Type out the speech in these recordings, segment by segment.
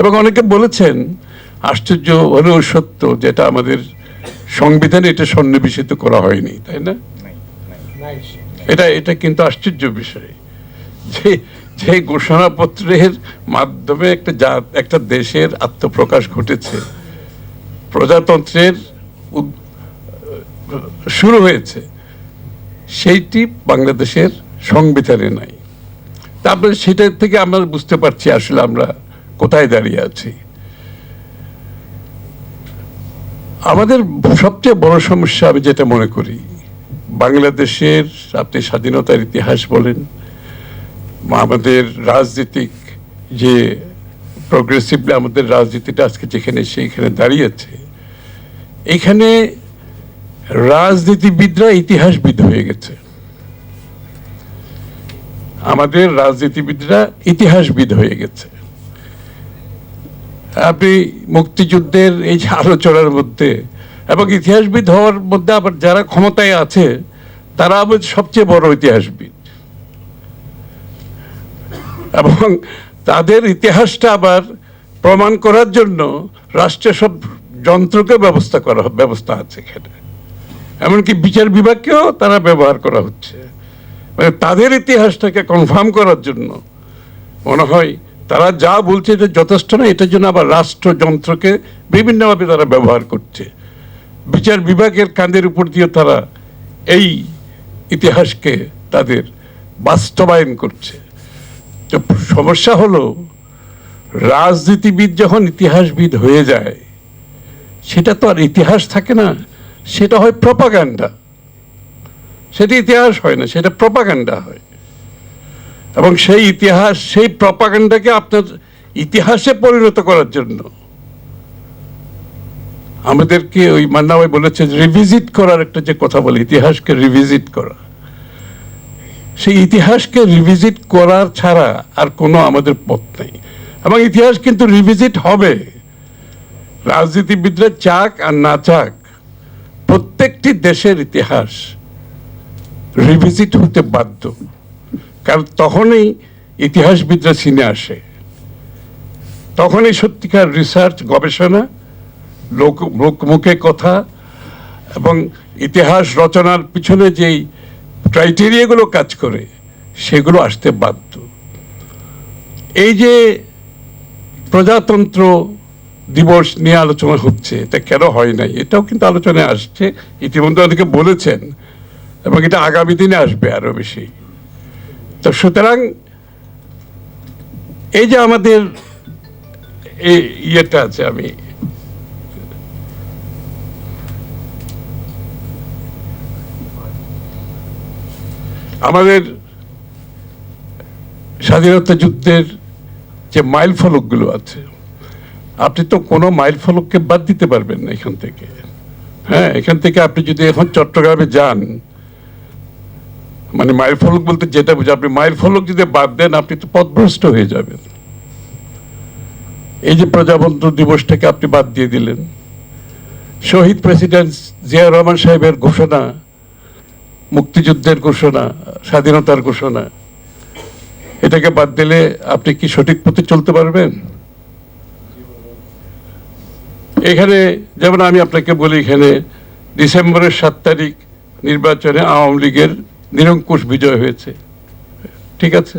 এবং অনেকে বলেছেন, আশ্চর্য হলেও সত্য যেটা আমাদের সংবিধানে এটা সন্নিবেশিত করা হয়নি, তাই না? এটা এটা কিন্তু আশ্চর্য বিষয়। যে যে ঘোষণাপত্রের মাধ্যমে একটা জাত, একটা দেশের আত্মপ্রকাশ ঘটেছে, প্রজাতন্ত্রের শুরু হয়েছে, সেইটি বাংলাদেশের সংবিধানে নাই। তারপরে সেটা থেকে আমরা বুঝতে পারছি আসলে আমরা কোথায় দাঁড়িয়ে আছি? আমাদের সবচেয়ে বড় সমস্যা আমি যেটা মনে করি, বাংলাদেশের আপনি স্বাধীনতার ইতিহাস বলেন আমাদের রাজনীতিক যে প্রগ্রেসিভলি আমাদের রাজনীতিটা আজকে যেখানে সেইখানে দাঁড়িয়েছে এখানে রাজনীতিবিদরা ইতিহাসবিদ হয়ে গেছে। আমাদের রাজনীতিবিদরা ইতিহাসবিদ হয়ে গেছে। আপনি মুক্তিযুদ্ধের এই যে আলোচনার মধ্যে এবং ইতিহাসবিদ হওয়ার মধ্যে আবার যারা ক্ষমতায় আছে, তারা আবার সবচেয়ে বড় ইতিহাসবিদ। এবং তাদের ইতিহাসটা আবার প্রমাণ করার জন্য রাষ্ট্রের সব যন্ত্রকে ব্যবস্থা করা ব্যবস্থা আছে এখানে। এমনকি বিচার বিভাগকেও তারা ব্যবহার করা হচ্ছে। মানে তাদের ইতিহাসটাকে কনফার্ম করার জন্য মনে হয় তারা যা বলছে এটা যথেষ্ট না এটার জন্য আবার রাষ্ট্রযন্ত্রকে বিভিন্নভাবে তারা ব্যবহার করছে। বিচার বিভাগের কাঁধের উপর দিয়ে তারা এই ইতিহাসকে তাদের বাস্তবায়ন করছে। তো সমস্যা হলো, রাজনীতিবিদ যখন ইতিহাসবিদ হয়ে যায়, সেটা তো আর ইতিহাস থাকে না, সেটা হয় প্রপাগান্ডা। সেটা ইতিহাস হয় না, সেটা প্রপাগান্ডা হয়। এবং সেই ইতিহাস, সেই প্রপাগান্ডাকে আপনার ইতিহাসে পরিণত করার জন্য। আমাদেরকে ওই মান্না ভাই বলেছে রিভিজিট করার একটা যে কথা বলে, ইতিহাসকে রিভিজিট করা। সেই ইতিহাসকে রিভিজিট করার ছাড়া আর কোনো আমাদের পথ নেই। এবং ইতিহাস কিন্তু রিভিজিট হবে। রাজনীতিবিদরা চাক আর না চাক, প্রত্যেকটি দেশের ইতিহাস রিভিজিট হতে বাধ্য। কারণ তখনই ইতিহাসবিদরা চিনে আসে। তখনই সত্যিকার রিসার্চ গবেষণা, লোক লোকমুখে কথা এবং ইতিহাস রচনার পিছনে যেই ক্রাইটেরিয়াগুলো কাজ করে, সেগুলো আসতে বাধ্য। এই যে প্রজাতন্ত্র দিবস নিয়ে আলোচনা হচ্ছে, এটা কেন হয় নাই? এটাও কিন্তু আলোচনায় আসছে। ইতিমধ্যে অনেকে বলেছেন এবং এটা আগামী দিনে আসবে আরও বেশি। তো সুতরাং এই যে আমাদের এই ইয়েটা আছে, আমি আমাদের স্বাধীনতা যুদ্ধের যে মাইল ফলকগুলো আছে, আপনি তো কোনো মাইল ফলককে বাদ দিতে পারবেন না এখান থেকে। হ্যাঁ এখান থেকে আপনি যদি এখন চট্টগ্রামে যান মানে মাইল ফলক বলতে যেটা বুঝে, আপনি মাইল ফলক যদি বাদ দেন, আপনি তো পথভ্রষ্ট হয়ে যাবেন। এই যে প্রজাতন্ত্র দিবসটাকে আপনি বাদ দিয়ে দিলেন। শহীদ প্রেসিডেন্ট জিয়া রহমান সাহেবের ঘোষণা, মুক্তিযুদ্ধের ঘোষণা, স্বাধীনতার ঘোষণা, এটাকে বাদ দিলে আপনি কি সঠিক পথে চলতে পারবেন? এখানে, যেমন আমি আপনাকে বলি এখানে, ডিসেম্বরের সাত তারিখ নির্বাচনে আওয়ামী লীগের নিরঙ্কুশ বিজয় হয়েছে। ঠিক আছে?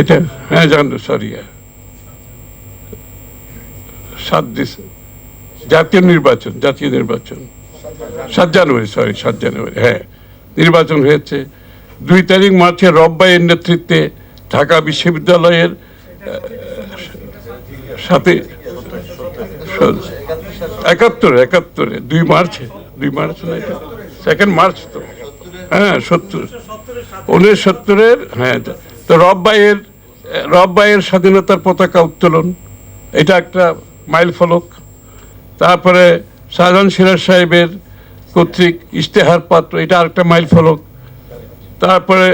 এটা হ্যাঁ জান সরি সাত ডিসেম্বর জাতীয় নির্বাচন জাতীয় নির্বাচন। সাত জানুয়ারি সরি সাত জানুয়ারি হ্যাঁ। নির্বাচন হয়েছে। দুই তারিখ মার্চে রব্বাইয়ের নেতৃত্বে ঢাকা বিশ্ববিদ্যালয়ের সাথে একাত্তরে একাত্তরে, দুই মার্চে, দুই মার্চ না সেকেন্ড মার্চ তো। হ্যাঁ সত্তর। উনিশ সত্তরের হ্যাঁ তো স্বাধীনতার পতাকা উত্তোলন। এটা একটা মাইল ফলক। তারপরে শাহজাহান সিরাজ সাহেবের কর্তৃক ইশতেহার পাত্র, এটা আরেকটা মাইল ফলক। তারপরে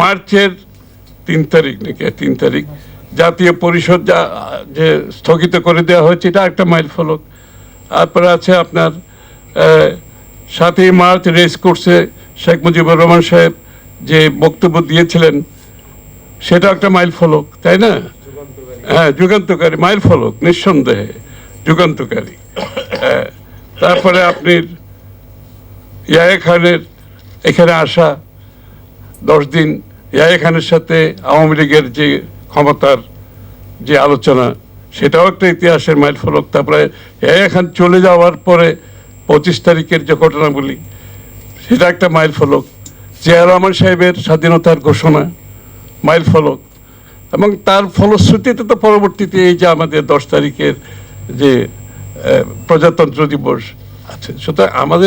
মার্চের তিন তারিখ নাকি তিন তারিখ, জাতীয় পরিষদ যা, যে স্থগিত করে দেওয়া হয়েছে, এটা একটা মাইল ফলক। তারপরে আছে আপনার সাতই মার্চ রেস কোর্সে শেখ মুজিবুর রহমান সাহেব যে বক্তব্য দিয়েছিলেন সেটা একটা মাইল ফলক তাই না? হ্যাঁ যুগান্তকারী মাইল ফলক নিঃসন্দেহে যুগান্তকারী। হ্যাঁ, তারপরে আপনি ইয়াহিয়া খানের এখানে আসা দশ দিন ইয়াহিয়া খানের সাথে আওয়ামী লীগের যে ক্ষমতার যে আলোচনা সেটাও একটা ইতিহাসের মাইল ফলক। তারপরে ইয়াহিয়া খান চলে যাওয়ার পরে পঁচিশ তারিখের যে ঘটনাগুলি সেটা একটা মাইল ফলক। জিয়া রহমান সাহেবের স্বাধীনতার ঘোষণা, মাইল ফলক। এবং তার ফলশ্রুতিতে তো পরবর্তীতে এই যে আমাদের দশ তারিখের যে প্রজাতন্ত্র দিবস আছে, সুতরাং আমাদের